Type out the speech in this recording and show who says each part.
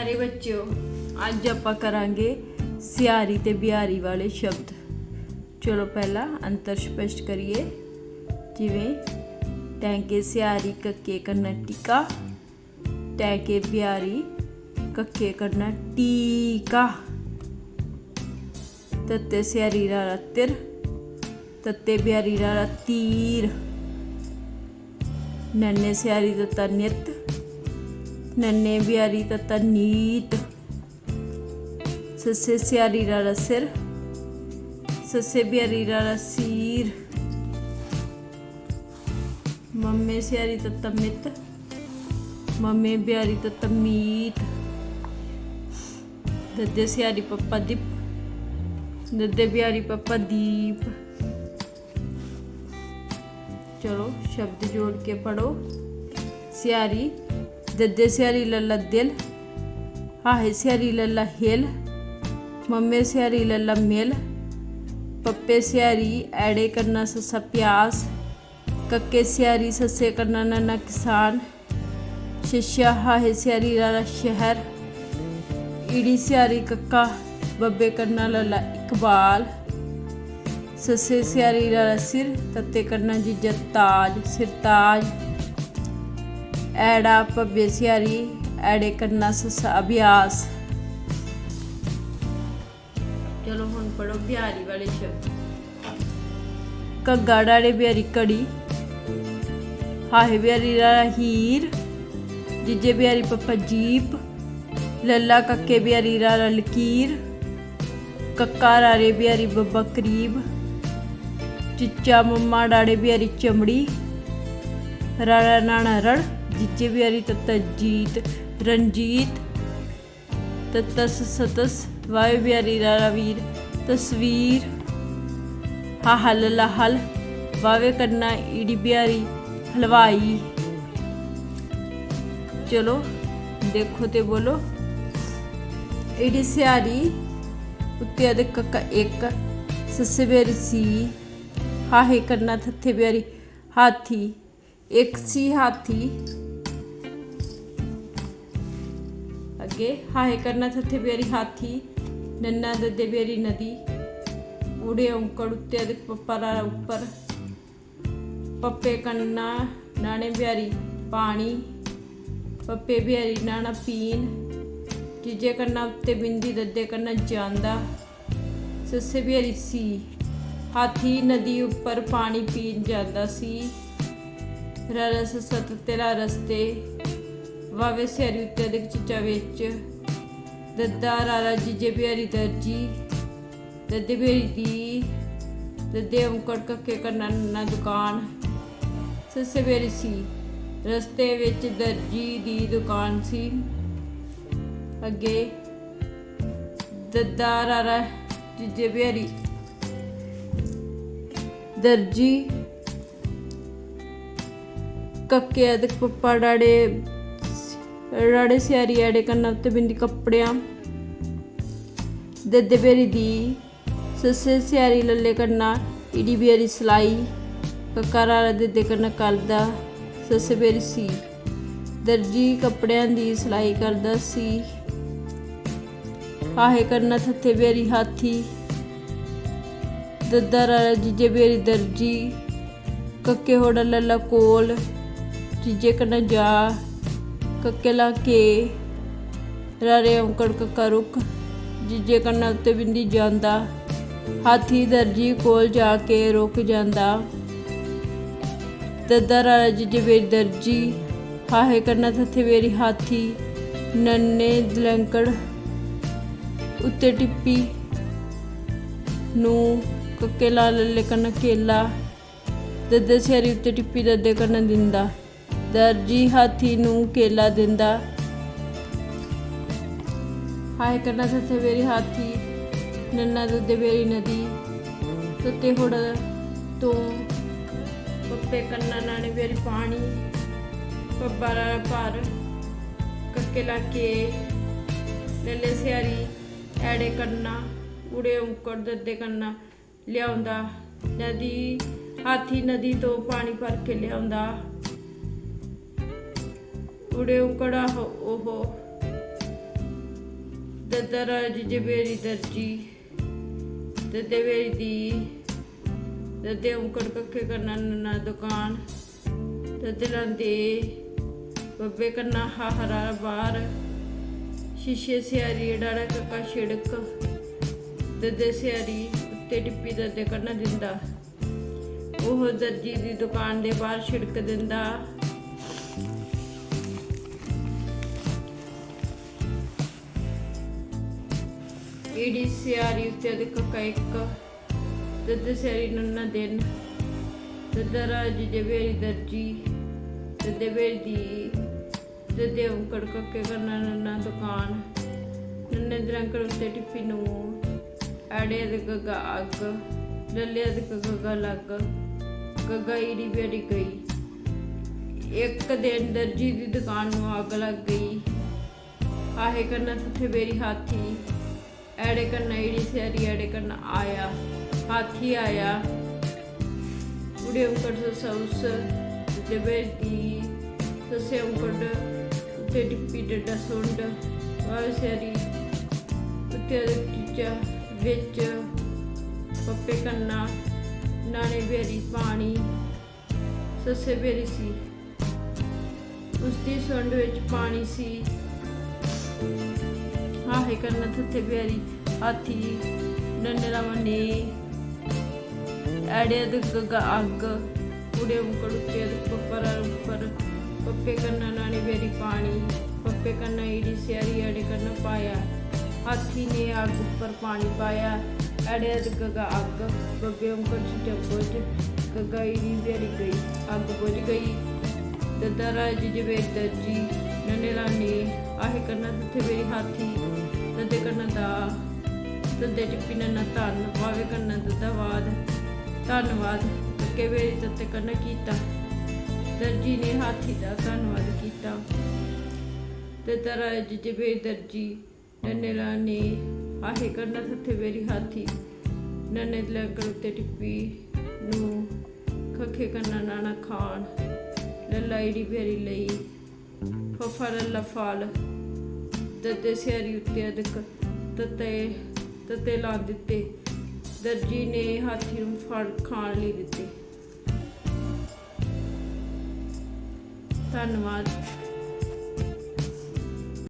Speaker 1: ਪਿਆਰੇ ਬੱਚਿਓ, ਅੱਜ ਆਪਾਂ ਕਰਾਂਗੇ ਸਿਆਰੀ ਤੇ ਬਿਹਾਰੀ ਵਾਲੇ ਸ਼ਬਦ। ਚਲੋ ਪਹਿਲਾਂ ਅੰਤਰ ਸਪਸ਼ਟ ਕਰੀਏ। ਜਿਵੇਂ ਟੈਂਕੇ ਸਿਆਰੀ, ਕੱਕੇ ਕਰਨਾ ਟਿਕਾ। ਟੈਂਕੇ ਬਿਹਾਰੀ ਕੱਕੇ ਕਰਨਾ ਟੀਕਾ। ਤੱਤੇ ਸਿਆਰੀ ਰਾ ਤਿਰ, ਤੱਤੇ ਬਿਹਾਰੀ ਰਾ ਤੀਰ। ਨੰਨੇ ਸਿਆਰੀ ਦਾ ਨਿਤ ਨੰਨੇ ਬਿਆਰੀ ਤਤਾ ਨੀਤ। ਸੱਸੇ ਸਿਆਰੀ ਰਾ ਸਿਰ। ਸੱਸੇ ਬਿਆਰੀ ਰਾ ਸੀਰ। ਮੰਮੇ ਸਿਆਰੀ ਤਤਾ ਮਿੱਤ। ਮੰਮੇ ਬਿਆਰੀ ਤਤਾ ਮੀਤ। ਦੱਦੇ ਸਿਆਰੀ ਪੱਪਾ ਦੀਪ। ਦੱਦੇ ਬਿਆਰੀ ਪੱਪਾ ਦੀਪ ਚਲੋ ਸ਼ਬਦ ਜੋੜ ਕੇ ਪੜੋ ਸਿਆਰੀ ਦੱਦੇ ਸਿਆਰੀ ਲੱਲਾ ਦਿਲ ਹਾਹੇ ਸਿਆਰੀ ਲੱਲਾ ਹਿਲ ਮੰਮੇ ਸਿਆਰੀ ਲੱਲਾ ਮਿਲ ਪੱਪੇ ਸਿਆਰੀ ਐੜੇ ਕਰਨਾ ਸੱਸਾ ਪਿਆਸ ਕੱਕੇ ਸਿਆਰੀ ਸੱਸੇ ਕਰਨਾ ਨਨਾ ਕਿਸਾਨ ਸ਼ਿਸ਼ਾ ਹਾਹੇ ਸਿਆਰੀ ਲਾਲਾ ਸ਼ਹਿਰ ਈੜੀ ਸਿਆਰੀ ਕੱਕਾ ਬੱਬੇ ਕਰਨਾ ਲਾਲਾ ਇਕਬਾਲ ਸੱਸੇ ਸਿਆਰੀ ਲਾਲਾ ਸਿਰ ਤੱਤੇ ਕਰਨਾ ਜੀਜਾ ਤਾਜ ਸਿਰਤਾਜ ਐੜਾ ਪੱਬੇ ਸਿਆਰੀ ਐੜੇ ਕਰਨਾ ਸੱਸਾ ਅਭਿਆਸ। ਚਲੋ ਹੁਣ ਪੜੋ ਬਿਹਾਰੀ ਵਾਲੇ ਸ਼ਬਦ। ਕੱਗਾ ਡਾੜੇ ਬਿਹਾਰੀ ਕੜੀ ਹਾਹੇ ਬਿਹਾਰੀ ਰਾ ਹੀਰ ਜਿੱਜੇ ਬਿਹਾਰੀ ਪੱਪਾ ਜੀਪ ਲੱਲਾ ਕੱਕੇ ਬਿਹਾਰੀ ਰਾ ਲਕੀਰ ਕੱਕਾ ਰਾਰੇ ਬਿਹਾਰੀ ਬੱਬਾ ਕਰੀਬ ਚਿੱਚਾ ਮੰਮਾ ਡਾੜੇ ਬਿਹਾਰੀ ਚਮੜੀ। ਰਾੜਾ ਨਾਣਾ ਰੜ ਜਿੱਚੇ ਬਿਹਾਰੀ ਤੱਤਾ ਜੀਤ, ਰਣਜੀਤ ਤਤਸ ਸਤਸ ਵਾਯ ਬਿਹਾਰੀ ਰਾਰਾ ਤਸਵੀਰ, ਹਾ ਹਲ ਲਹਲ ਵਾਵੇ ਕਰਨਾ ਈੜੀ ਬਿਹਾਰੀ ਹਲਵਾਈ। ਚਲੋ, ਦੇਖੋ ਤੇ ਬੋਲੋ। ਈੜੀ ਸਿਆਰੀ, ਉੱਤੇ ਅਦੇ ਕੱਕਾ ਇੱਕ, ਸੱਸੇ ਬਿਹਾਰੀ ਸੀ, ਹਾਹੇ ਕਰਨਾ ਥੱਥੇ ਬਿਹਾਰੀ ਹਾਥੀ। ਇੱਕ ਸੀ ਹਾਥੀ। ਅੱਗੇ ਹਾਹੇ ਕਰਨਾ ਥੱਥੇ ਬਿਹਾਰੀ ਹਾਥੀ, ਨੰਨਾ ਦੱਦੇ ਬਿਹਾਰੀ ਨਦੀ ਉੜੇ ਔਂਕੜ ਉੱਤੇ ਅਦੇ ਪੱਪਾ ਰਾ ਉੱਪਰ। ਪੱਪੇ ਕੰਨਾ, ਨਾਣੇ ਬਿਹਾਰੀ ਪਾਣੀ, ਪੱਪੇ ਬਿਹਾਰੀ ਨਾਣਾ ਪੀਣ ਤੀਜੇ ਕੰਨਾ ਉੱਤੇ ਬਿੰਦੀ, ਦੱਦੇ ਕੰਨਾ ਜਾਂਦਾ, ਸੱਸੇ ਬਿਹਾਰੀ ਸੀ। ਹਾਥੀ ਨਦੀ ਉੱਪਰ ਪਾਣੀ ਪੀਣ ਜਾਂਦਾ ਸੀ। ਰਸ ਸਤ ਤੇਰਾ ਰਸਤੇ ਵਾਵੇ ਸਿਆਰੀ ਉੱਤੇ ਦੇ ਚਿੱਚਾ ਵਿੱਚ। ਦੱਦਾ ਰਾਰਾ ਜੀਜੇ ਬਿਹਾਰੀ ਦਰਜੀ ਦੱਦੇ ਬਿਹਾਰੀ ਦੀ ਦੱਦੇ ਓਂਕੜ ਕੱਕੇ ਕਰਨਾ ਨਾ ਦੁਕਾਨ। ਸੱਸੇ ਬਿਹਾਰੀ ਸੀ, ਰਸਤੇ ਵਿੱਚ ਦਰਜੀ ਦੀ ਦੁਕਾਨ ਸੀ। ਅੱਗੇ ਦੱਦਾ ਰਾਰਾ ਜੀਜੇ ਬਿਹਾਰੀ ਦਰਜੀ ਕੱਕੇ ਅਦਕ ਪੱਪਾ ਡਾੜੇ ਰਾੜੇ ਸਿਆਰੀ ਆੜੇ ਕੰਨਾ ਉੱਤੇ ਬਿੰਦੀ ਕੱਪੜਿਆਂ। ਦੱਦੇ ਬੇਰੀ ਦੀ, ਸੱਸੇ ਸਿਆਰੀ ਲੱਲੇ ਕੰਨਾ, ਈੜੀ ਬੇਰੀ ਸਲਾਈ। ਕਕਾਰਾ ਦੱਦੇ ਕੰਨਾ ਕਰਦਾ ਸੱਸੇ ਬੇਰੀ ਸੀ। ਦਰਜੀ ਕੱਪੜਿਆਂ ਦੀ ਸਿਲਾਈ ਕਰਦਾ ਸੀ। ਆਹੇ ਕਰਨਾ ਥੱਥੇ ਬੇਰੀ ਹਾਥੀ। ਦੱਦਾ ਰਾਰਾ ਜੀਜੇ ਬੇਰੀ ਦਰਜੀ। ਕੱਕੇ ਹੋੜਾ ਲੱਲਾ ਕੋਲ। ਜੀਜੇ ਕਨਾ ਜਾ, ਕੱਕੇ ਲਾ ਕੇ, ਰਾਰੇ ਔਂਕੜ ਕੱਕਾ ਰੁਕ ਜੀਜੇ ਕੰਨਾ ਉੱਤੇ ਬਿੰਦੀ ਜਾਂਦਾ, ਹਾਥੀ ਦਰਜੀ ਕੋਲ ਜਾ ਕੇ ਰੁਕ ਜਾਂਦਾ। ਦੱਦਾ ਰਾਰਾ ਜੀਜੇ ਬੇਰੀ ਦਰਜੀ, ਹਾਹੇ ਕਰਨਾ ਥੱਥੇ ਬੇਰੀ ਹਾਥੀ, ਨੰਨੇ ਦਲੰਕੜ ਉੱਤੇ ਟਿੱਪੀ ਨੂੰ, ਕੱਕੇ ਲਾ ਲੱਲੇ ਕੰਨ ਕੇਲਾ, ਦੱਦੇ ਸਿਆਰੀ ਉੱਤੇ ਟਿੱਪੀ ਦੱਦੇ ਕੰਨਾ ਦਿੰਦਾ। ਦਰਜੀ ਹਾਥੀ ਨੂੰ ਕੇਲਾ ਦਿੰਦਾ। ਹਾਏ ਕਰਨਾ ਸੱਥੇ ਮੇਰੀ ਹਾਥੀ, ਨੰਨਾ ਦੱਦੇ ਮੇਰੀ ਨਦੀ, ਤੱਤੇ ਹੋੜ ਤੋਂ ਪੱਪੇ ਕੰਨਾ ਨਾਣੇ ਮੇਰੀ ਪਾਣੀ ਪੱਬਾਰਾ ਭਰ ਕੱਕੇ ਲਾ ਕੇ ਲੱਲੇ ਸਿਆਰੀ, ਐੜੇ ਕੰਨਾ ਉੜੇ ਉਕੜ ਦੱਦੇ ਕੰਨਾ ਲਿਆਉਂਦਾ। ਨਦੀ, ਹਾਥੀ ਨਦੀ ਤੋਂ ਪਾਣੀ ਭਰ ਕੇ ਲਿਆਉਂਦਾ। ਉੜੇ ਉਕੜਾ ਉਹ ਦਦਰਾਜ ਜਬੇਰੀ ਦਰਜੀ ਦਦੇ ਵੇਰੀ ਦੀ ਦਦੇ ਉਂਕੜ ਕੱਕੇ ਕਰਨਾ ਨਾ ਦੁਕਾਨ ਦਦੇ ਲੰਦੇ ਬੱਬੇ ਕਰਨਾ ਹਾਹਰਾ ਬਾਹਰ, ਸ਼ੀਸ਼ੇ ਸਿਆਰੀ ਡਾੜਾ ਕੱਕਾ ਛਿੜਕ ਦਦੇ ਸਿਆਰੀ ਉੱਤੇ ਟਿੱਪੀ ਦਦੇ ਕਰਨਾ ਦਿੰਦਾ। ਉਹ ਦਰਜੀ ਦੀ ਦੁਕਾਨ ਦੇ ਬਾਹਰ ਛਿੜਕ ਦਿੰਦਾ। ਕੱਕੇ ਕਰਨਾ ਨੰਨਾ ਦੁਕਾਨ। ਨੰਨੇ ਦਰੰਕੜ ਉੱਤੇ ਟਿੱਪੀ ਨੂੰ, ਆੜੇ ਦੇ ਗੱਗਾ ਅੱਗ, ਲੱਲੇ ਦੇ ਗਗਾ ਲੱਗ, ਗਗਾ ਈੜੀ ਬੇੜੀ ਗਈ। ਇੱਕ ਦਿਨ ਦਰਜੀ ਦੀ ਦੁਕਾਨ ਨੂੰ ਅੱਗ ਲੱਗ ਗਈ। ਆਹੇ ਕਰਨਾ ਥੱਥੇ ਬੇਰੀ ਹਾਥੀ। ਐੜੇ ਕਰਨਾ ਈੜੀ ਸਿਆਰੀ ਐੜੇ ਕਰਨਾ, ਆਇਆ, ਹਾਥੀ ਆਇਆ। ਉੜੇ ਉਂਕੜ ਸੌਸ ਜਬੇ ਦੀ, ਸਸੇ ਉਂਕੜ ਉੱਤੇ ਟਿੱਪੀ ਡੱਡਾ ਸੁੰਡ ਵਾਹ ਸਿਆਰੀ, ਉੱਤੇ ਟੀਚਾ ਵਿੱਚ ਪੱਪੇ ਕੰਨਾ ਨਾਲੇ ਬੇਰੀ ਪਾਣੀ, ਸੱਸੇ ਬੇਰੀ ਸੀ। ਉਸ ਦੀ ਸੁੰਡ ਵਿੱਚ ਪਾਣੀ ਸੀ। ਹਾਹੇ ਕਰਨਾ ਥੱਥੇ ਬੇਰੀ ਹਾਥੀ ਨੰਨੇ ਰਮਨੇ ਐੜੇ ਦੇ ਗਗਾ ਅੱਗ ਉੜੇ ਉਂਕੜ ਉੱਤੇ ਦੇ ਪੱਪਰ ਉੱਪਰ ਪੱਪੇ ਕੰਨਾ ਨਾਲੇ ਬੇਰੀ ਪਾਣੀ, ਪੱਪੇ ਕੰਨਾ ਈੜੀ ਸਿਆਰੀ ਐੜੇ ਕਰਨਾ ਪਾਇਆ। ਹਾਥੀ ਨੇ ਅੱਗ ਉੱਪਰ ਪਾਣੀ ਪਾਇਆ ਐੜੇ ਦੇ ਗਗਾ ਅੱਗ ਬੱਬੇ ਉਂਕੜ ਛਿਟੇ ਬੁਝ ਗਗਾ ਈੜੀ ਬੇਰੀ ਆਹੇ ਕਰਨਾ ਤਥੇ ਮੇਰੀ ਹਾਥੀ ਤਦੇ ਕਰਨਾ ਦਾ ਤਦੇ ਟਿੱਪੀ ਨਨਾ ਧੰਨ ਵਾਵੇ ਕਰਨਾ ਦਦਾਵਾਦ ਧੰਨਵਾਦ ਅੱਗੇ ਵੇਰੀ ਤਤੇ ਕਰਨਾ ਕੀਤਾ। ਦਰਜੀ ਨੇ ਹਾਥੀ ਦਾ ਧੰਨਵਾਦ ਕੀਤਾ। ਤੇ ਤਰਾ ਜਿਜਵੇ ਦਰਜੀ, ਨਨੇ ਰਾਨੀ ਆਹੇ ਕਰਨਾ ਤਥੇ ਵੇਰੀ ਹਾਥੀ, ਨਨੇ ਲੰਕੜ ਉੱਤੇ ਟਿੱਪੀ ਨੂੰ ਖਖੇ ਕਰਨਾ ਨਾਨਾ ਖਾਣ, ਲੱਲਾ ਈੜੀ ਲਈ, ਫਫਾ ਲੱਲਾ ਫਾਲ ਸਿਆਰੀ ਉੱਤੇ ਅਦਕ ਤਤੇ ਤਤੇ ਲਾ ਦਿੱਤੇ। ਦਰਜੀ ਨੇ ਹਾਥੀ ਨੂੰ ਫੜ ਖਾਣ ਲਈ ਦਿੱਤੇ। ਧੰਨਵਾਦ।